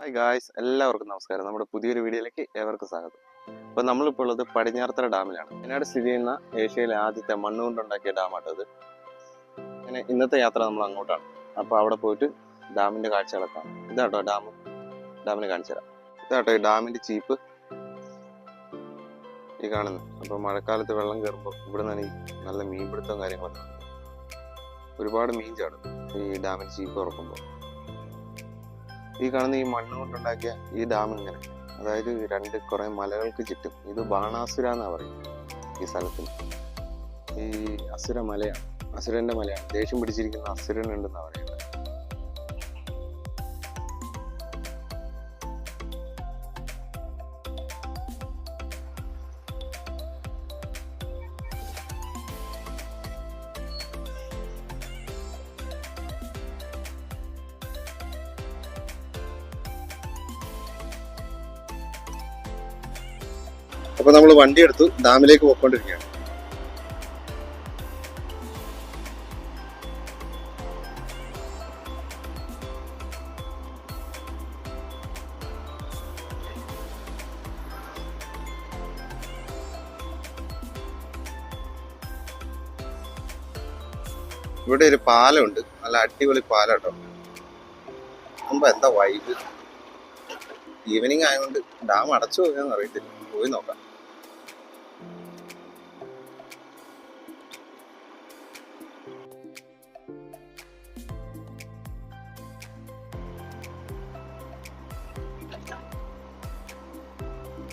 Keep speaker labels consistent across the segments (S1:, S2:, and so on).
S1: Hi guys എല്ലാവർക്കും നമസ്കാരം. നമ്മുടെ പുതിയൊരു വീഡിയോയിലേക്ക് ഏവർക്കും സ്വാഗതം. അപ്പോൾ നമ്മളിപ്പോൾ ഉള്ളത് പടിഞ്ഞാറത്തറ ഡാമിലാണ്. വയനാട് സ്ഥിതി ചെയ്യുന്ന ഏഷ്യയിലെ ആദ്യത്തെ മണ്ണ് കൊണ്ടുണ്ടാക്കിയ ഡാമാട്ടോ ഇത് അങ്ങനെ ഇന്നത്തെ യാത്ര നമ്മൾ അങ്ങോട്ടാണ്. അപ്പോൾ അവിടെ പോയിട്ട് ഡാമിന്റെ കാഴ്ചകളൊക്കെ കാണാം. ഇതാട്ടോ ഡാം. ഡാമിനെ കാണിച്ചു തരാം. ഇതാട്ടോ ഈ ഡാമിന്റെ ചീപ്പ്. ഈ കാണുന്നു. അപ്പോൾ മഴക്കാലത്ത് വെള്ളം കയറുമ്പോൾ ഇവിടെ നിന്നാണ് ഈ നല്ല മീൻപിടുത്തവും കാര്യങ്ങളൊക്കെ ഒരുപാട് മീൻ ചാടും ഈ ഡാമിന്റെ ചീപ്പ് തുറക്കുമ്പോൾ. ഈ കാണുന്ന ഈ മണ്ണ് കൊണ്ടുണ്ടാക്കിയ ഈ ഡാം ഇങ്ങനെ. അതായത് രണ്ട് കുറെ മലകൾക്ക് ചുറ്റും. ഇത് ബാണാസുര എന്നാ പറയും ഈ സ്ഥലത്തിൽ ഈ അസുര മലയാണ്. അസുരന്റെ മലയാണ്. ദേഷ്യം പിടിച്ചിരിക്കുന്ന അസുരൻ ഉണ്ടെന്നാ പറയുന്നത്. അപ്പൊ നമ്മൾ വണ്ടി എടുത്തു ഡാമിലേക്ക് പോയിക്കൊണ്ടിരിക്കുകയാണ്. ഇവിടെ ഒരു പാലമുണ്ട്. നല്ല അടിപൊളി പാലം കേട്ടോ മുമ്പ് എന്താ വൈബ് ഈവനിങ് ആയതുകൊണ്ട് ഡാം അടച്ചു പോയെന്ന് അറിയത്തില്ല. പോയി നോക്കാം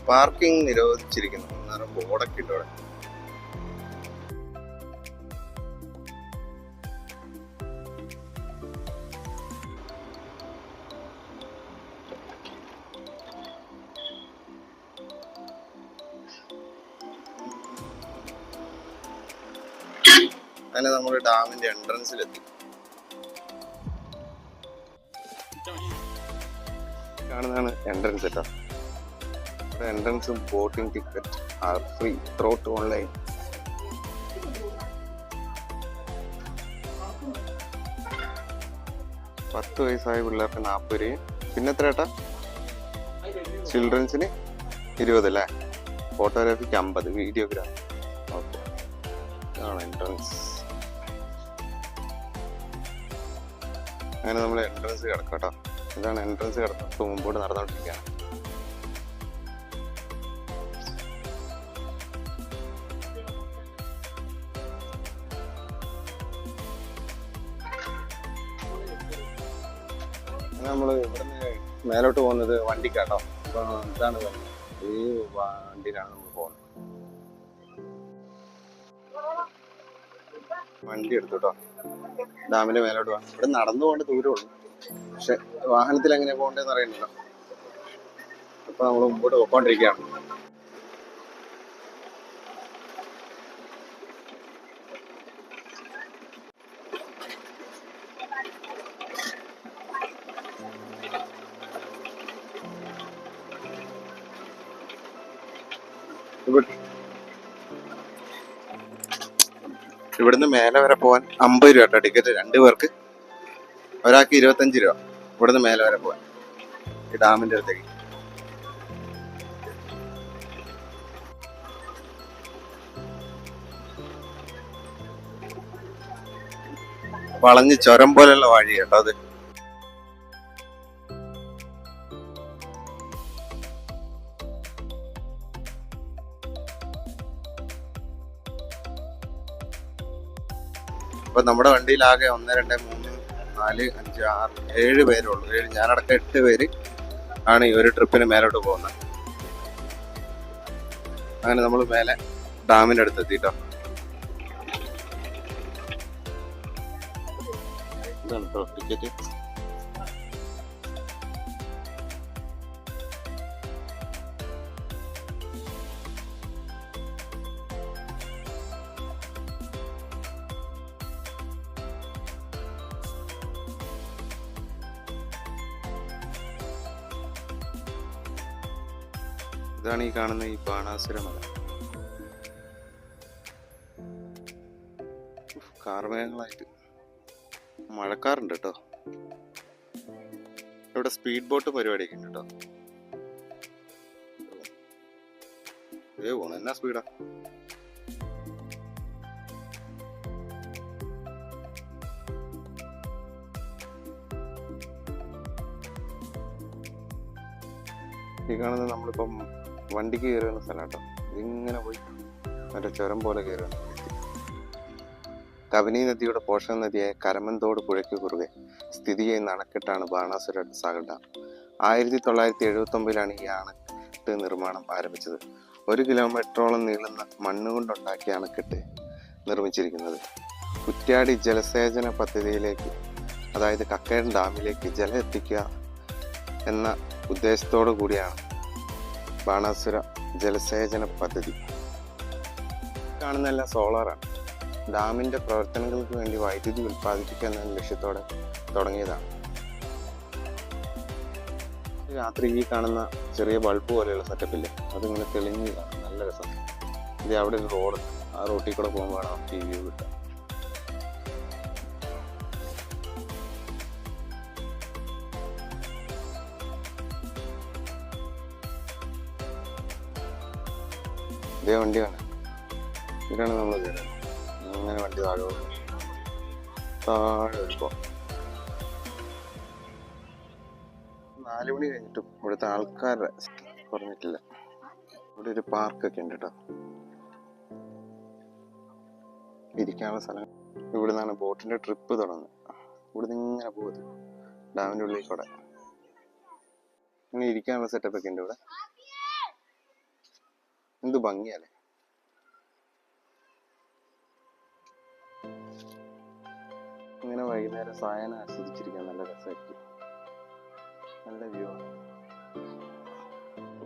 S1: പാർക്കിംഗ് നിരോധിച്ചിരിക്കുന്നു ബോർഡൊക്കെ ഉണ്ട് അങ്ങനെ നമ്മൾ ഡാമിന്റെ എൻട്രൻസിലെത്തി. കാണുന്നതാണ് എൻട്രൻസ് കേട്ടോ. എൻട്രൻസും ബോട്ടിംഗ് ടിക്കറ്റ് ആർ ഫ്രീ ത്രോട്ട് ഓൺലൈൻ പത്ത് വയസ്സായ പിള്ളേർക്ക് നാൽപ്പത് രൂപയും. പിന്നെ എത്ര ഏട്ടാ? ചിൽഡ്രൻസിന് ഇരുപത് അല്ലേ? ഫോട്ടോഗ്രാഫിക്ക് അമ്പത് വീഡിയോഗ്രാഫി ഓക്കെ ഇതാണ് എൻട്രൻസ് അങ്ങനെ നമ്മൾ എൻട്രൻസ് കിടക്കാം കേട്ടോ. ഇതാണ് എൻട്രൻസ് കിടക്കുന്നത് മുമ്പോട്ട് നടന്നുകൊണ്ടിരിക്കുകയാണ് നമ്മൾ ഇവിടുന്ന് മേലോട്ട് പോകുന്നത് വണ്ടിക്കാട്ടോ. ഇതാണ് ഈ വണ്ടിയിലാണ് നമ്മൾ പോകുന്നത്. വണ്ടി എടുത്തു കേട്ടോ. ഡാമിന്റെ മേലോട്ട് പോകാം ഇവിടെ നടന്നു പോകേണ്ട ദൂരമുള്ളൂ പക്ഷെ വാഹനത്തിൽ എങ്ങനെ പോകണ്ടെന്ന് അറിയണല്ലോ. അപ്പൊ നമ്മൾ മുമ്പോട്ട് പോയിക്കൊണ്ടിരിക്കുകയാണ്. ഇവിടെ- ഇവിടുന്ന് മേലെ വരെ പോകാൻ അമ്പത് രൂപ കേട്ടോ ടിക്കറ്റ് രണ്ട് പേർക്ക് ഒരാൾക്ക് ഇരുപത്തഞ്ച് രൂപ. ഇവിടുന്ന് മേലെ വരെ പോകാൻ ഈ ഡാമിന്റെ അടുത്തേക്ക്. വളഞ്ഞ് ചുരം പോലെയുള്ള വഴി കേട്ടോ അത്. അപ്പൊ നമ്മുടെ വണ്ടിയിൽ ആകെ ഒന്ന് രണ്ട് മൂന്ന് നാല് അഞ്ച് ആറ് ഏഴ് പേരുള്ളൂ. ഏഴ് ഞാനടക്കം എട്ട് പേര് ആണ് ഈ ഒരു ട്രിപ്പിന് മേലോട്ട് പോകുന്നത്. അങ്ങനെ നമ്മൾ മേലെ ഡാമിന്റെ അടുത്ത് എത്തിട്ടോ. ടിക്കറ്റ്. ഇതാണ് ഈ കാണുന്ന ഈ ബാണാസുര മല. കാർമേഘങ്ങളായിട്ട്. മഴക്കാറുണ്ട് കേട്ടോ. ഇവിടെ സ്പീഡ് ബോട്ട് പരിപാടിയൊക്കെ ഉണ്ട് കേട്ടോ. എന്നാ സ്പീഡാ ഈ കാണുന്നത് നമ്മളിപ്പം വണ്ടിക്ക് കയറുന്ന സ്ഥലം കേട്ടോ. ഇതിങ്ങനെ പോയി മറ്റേ ചുരം പോലെ കയറുകയാണ് കബനി നദിയുടെ പോഷക നദിയായ കരമന്തോട് പുഴയ്ക്ക് കുറുകെ സ്ഥിതി ചെയ്യുന്ന അണക്കെട്ടാണ് ബാണാസുര സാഗർ ഡാം ആയിരത്തി തൊള്ളായിരത്തി എഴുപത്തി ഒമ്പതിലാണ് ഈ അണക്കെട്ട് നിർമ്മാണം ആരംഭിച്ചത്. ഒരു കിലോമീറ്ററോളം നീളുന്ന മണ്ണ് കൊണ്ടുണ്ടാക്കിയ അണക്കെട്ട് നിർമ്മിച്ചിരിക്കുന്നത്. കുറ്റ്യാടി ജലസേചന പദ്ധതിയിലേക്ക് അതായത് കക്കയം ഡാമിലേക്ക് ജലം എത്തിക്കുക എന്ന ഉദ്ദേശത്തോടു കൂടിയാണ് ബാണാസുര ജലസേചന പദ്ധതി. കാണുന്നതെല്ലാം സോളാറാണ് ഡാമിന്റെ പ്രവർത്തനങ്ങൾക്ക് വേണ്ടി വൈദ്യുതി ഉൽപ്പാദിപ്പിക്കുക എന്ന ലക്ഷ്യത്തോടെ തുടങ്ങിയതാണ്. രാത്രി ഈ കാണുന്ന ചെറിയ ബൾബ് പോലെയുള്ള സെറ്റപ്പില്ല അതിങ്ങനെ തെളിഞ്ഞ്. നല്ല രസം. ഇത് അവിടെ ഒരു റോഡ് ആ റോട്ടിൽ കൂടെ പോകുമ്പോഴാണ് നമുക്ക് ഈ വ്യൂ കിട്ടുക. ഇതേ വണ്ടിയാണ്. ഇതാണ് നമ്മൾ കയറുന്നത് അങ്ങനെ വണ്ടി താഴെ പോകും. താഴെ എടുക്കും നാല് മണി കഴിഞ്ഞിട്ടും ഇവിടുത്തെ ആൾക്കാരുടെ കുറഞ്ഞിട്ടില്ല ഇവിടെ ഒരു പാർക്കൊക്കെ ഉണ്ട് കേട്ടോ. ഇരിക്കാനുള്ള സ്ഥലം. ഇവിടെ നിന്നാണ് ബോട്ടിന്റെ ട്രിപ്പ് തുടങ്ങുന്നത്. ഇവിടെ നിന്ന് ഇങ്ങനെ പോകുന്നത് ഡാമിന്റെ ഉള്ളിൽ കൂടെ. ഇങ്ങനെ ഇരിക്കാനുള്ള സെറ്റപ്പ് ഒക്കെ ഉണ്ട് ഇവിടെ. എന്ത് ഭംഗിയല്ലേ? ഇങ്ങനെ വൈകുന്നേരം സായനം ആസ്വദിച്ചിരിക്കാൻ നല്ല രസമായിരിക്കും. നല്ല വ്യൂ ആണ്.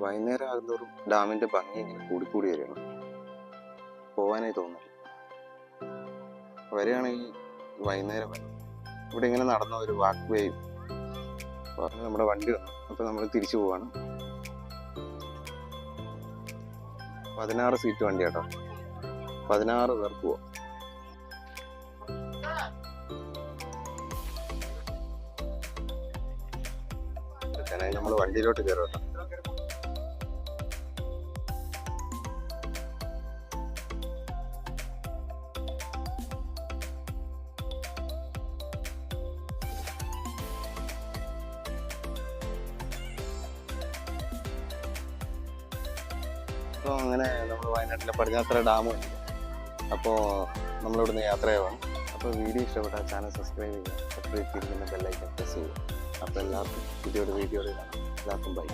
S1: വൈകുന്നേരം ആകുന്നതോറും ഡാമിന്റെ ഭംഗി ഇങ്ങനെ കൂടിക്കൂടി വരികയാണ്. പോവാനായി തോന്നുന്നു വരികയാണെങ്കിൽ വൈകുന്നേരം വരും. ഇവിടെ ഇങ്ങനെ നടന്ന ഒരു വാക്ക് വേയും നമ്മുടെ വണ്ടി വന്നു. അപ്പൊ നമ്മൾ തിരിച്ചു പോവാണ്. പതിനാറ് സീറ്റ് വണ്ടി കേട്ടോ. പതിനാറ് പേർക്ക് പോവാം. നമ്മൾ വണ്ടിയിലോട്ട് കയറും കേട്ടോ. അപ്പോൾ അങ്ങനെ നമ്മൾ വയനാട്ടിലെ പടിഞ്ഞാത്തറ ഡാം കണ്ടില്ലേ അപ്പോൾ നമ്മളിവിടുന്ന് യാത്ര ചെയ്യുവാണ് അപ്പോൾ വീഡിയോ ഇഷ്ടപ്പെട്ടാൽ ചാനൽ സബ്സ്ക്രൈബ് ചെയ്യുക. സബ്സ്ക്രൈബ് ചെയ്യുന്ന ബെല്ലൈക്കൻ പ്രസ് ചെയ്യുക. അപ്പോൾ എല്ലാവർക്കും പുതിയൊരു കാണാം. എല്ലാവർക്കും ബൈ